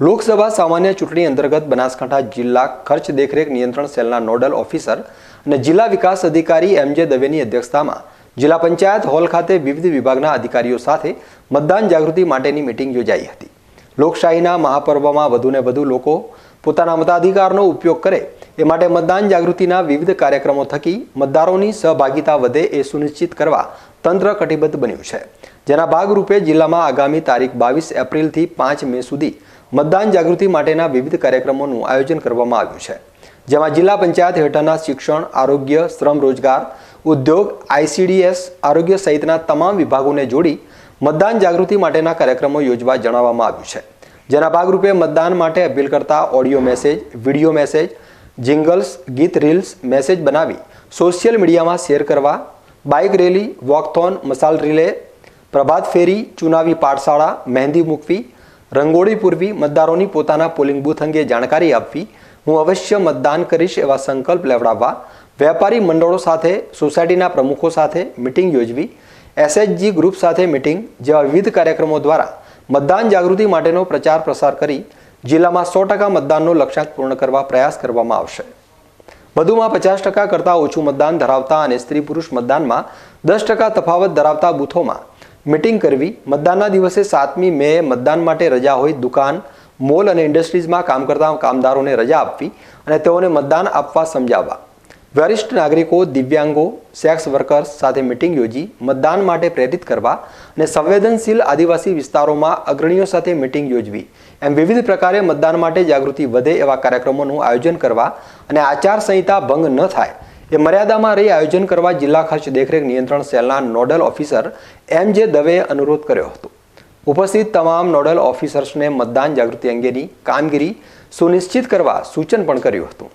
લોકસભા સામાન્ય ચૂંટણી અંતર્ગત બનાસકાંઠા જિલ્લા ખર્ચ દેખરેખ નિયંત્રણ સેલના નોડલ ઓફિસર અને જિલ્લા વિકાસ અધિકારી એમ જે દવેની અધ્યક્ષતામાં જિલ્લા પંચાયત હોલ ખાતે વિવિધ વિભાગના અધિકારીઓ સાથે મતદાન જાગૃતિ માટેની મિટિંગ યોજાઈ હતી. લોકશાહીના મહાપર્વમાં વધુને વધુ લોકો પોતાના મતાધિકારનો ઉપયોગ કરે એ માટે મતદાન જાગૃતિના વિવિધ કાર્યક્રમો થકી મતદારોની સહભાગિતા વધે એ સુનિશ્ચિત કરવા તંત્ર કટિબદ્ધ બન્યું છે. જેના ભાગરૂપે જિલ્લામાં આગામી તારીખ બાવીસ એપ્રિલથી પાંચ મે સુધી મતદાન જાગૃતિ માટેના વિવિધ કાર્યક્રમોનું આયોજન કરવામાં આવ્યું છે. જેમાં જિલ્લા પંચાયત હેઠળના શિક્ષણ, આરોગ્ય, શ્રમ રોજગાર, ઉદ્યોગ આઈસીડીએસ આરોગ્ય સહિતના તમામ વિભાગોને જોડી મતદાન જાગૃતિ માટેના કાર્યક્રમો યોજવા જણાવવામાં આવ્યું છે. જેના ભાગરૂપે મતદાન માટે અપીલ કરતા audio message, video message, jingles, ગીત રીલ્સ, મેસેજ બનાવી સોશિયલ મીડિયામાં શેર કરવા, બાઇક રેલી, વોકથોન, મસાલ રિલે પ્રભાત ફેરી, ચુનાવી પાઠશાળા, મહેંદી મૂકવી, રંગોળી પૂરવી, મતદારોની પોતાના પોલિંગ બૂથ અંગે જાણકારી આપવી, હું અવશ્ય મતદાન કરીશ એવા સંકલ્પ લેવડાવવા, વેપારી મંડળો સાથે, સોસાયટીના પ્રમુખો સાથે મિટિંગ યોજવી એસએચજી ગ્રુપ સાથે મિટિંગ, જેવા વિવિધ કાર્યક્રમો દ્વારા મતદાન જાગૃતિ માટેનો પ્રચાર પ્રસાર કરી જિલ્લામાં સો ટકા મતદાનનો લક્ષ્યાંક પૂર્ણ કરવા પ્રયાસ કરવામાં આવશે. વધુમાં પચાસ ટકા કરતાં ઓછું મતદાન ધરાવતા અને સ્ત્રી પુરુષ મતદાનમાં દસ ટકા તફાવત ધરાવતા બૂથોમાં મિટિંગ કરવી. મતદાનના દિવસે સાતમી મે મતદાન માટે રજા હોય દુકાન, મોલ અને ઇન્ડસ્ટ્રીઝમાં કામ કરતા કામદારોને રજા આપવી અને તેઓને મતદાન આપવા સમજાવવા. વરિષ્ઠ નાગરિકો, દિવ્યાંગો, સેક્સ વર્કર્સ સાથે મિટિંગ યોજી, મતદાન માટે પ્રેરિત કરવા અને સંવેદનશીલ આદિવાસી વિસ્તારોમાં અગ્રણીઓ સાથે મિટિંગ યોજવી. એમ વિવિધ પ્રકારે મતદાન માટે જાગૃતિ વધે એવા કાર્યક્રમોનું આયોજન કરવા અને આચારસંહિતા ભંગ ન થાય એ મર્યાદામાં રહી આયોજન કરવા જિલ્લા ખર્ચ દેખરેખ નિયંત્રણ સેલના નોડલ ઓફિસર એમ જે દવેએ અનુરોધ કર્યો હતો. ઉપસ્થિત તમામ નોડલ ઓફિસર્સને મતદાન જાગૃતિ અંગેની કામગીરી સુનિશ્ચિત કરવા સૂચન પણ કર્યું હતું.